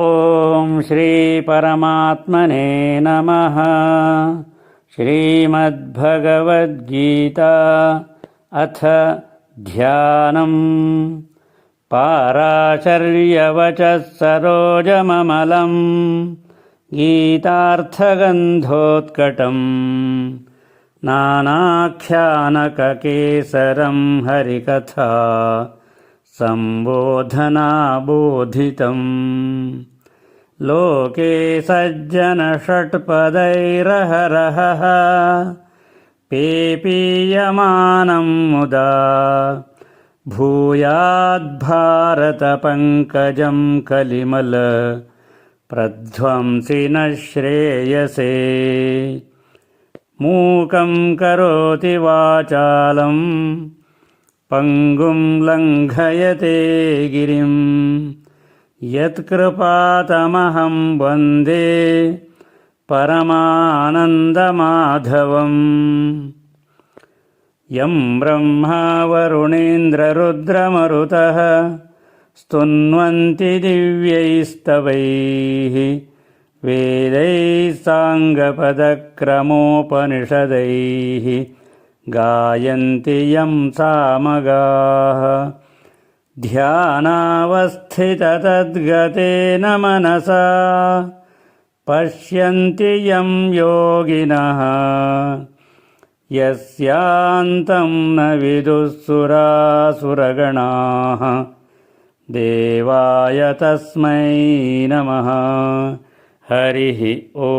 ॐ श्रीपरमात्मने नमः। श्रीमद्भगवद्गीता अथ ध्यानम्। पाराचर्यवचः सरोजममलम्। गीतार्थगन्धोत्कटम्। नानाख्यानककेसरं हरिकथा सम्बोधनाबोधितम्। लोके सज्जनषट्पदैरहरहः। पेपीयमानं मुदा भूयाद्भारतपङ्कजं कलिमल प्रध्वंसि न श्रेयसे। मूकं करोति वाचालम् पङ्गुं लङ्घयते गिरिं। यत्कृपातमहं वन्दे परमानन्दमाधवम्। यं ब्रह्मा वरुणेन्द्ररुद्रमरुतः स्तुन्वन्ति दिव्यैस्तवैः वेदैः साङ्गपदक्रमोपनिषदैः गायन्ति यं सामगाः ध्यानावस्थिततद्गतेन मनसा पश्यन्ति यं योगिनः यस्यान्तं न विदुःसुरासुरगणाः देवाय तस्मै नमः हरिः ॐ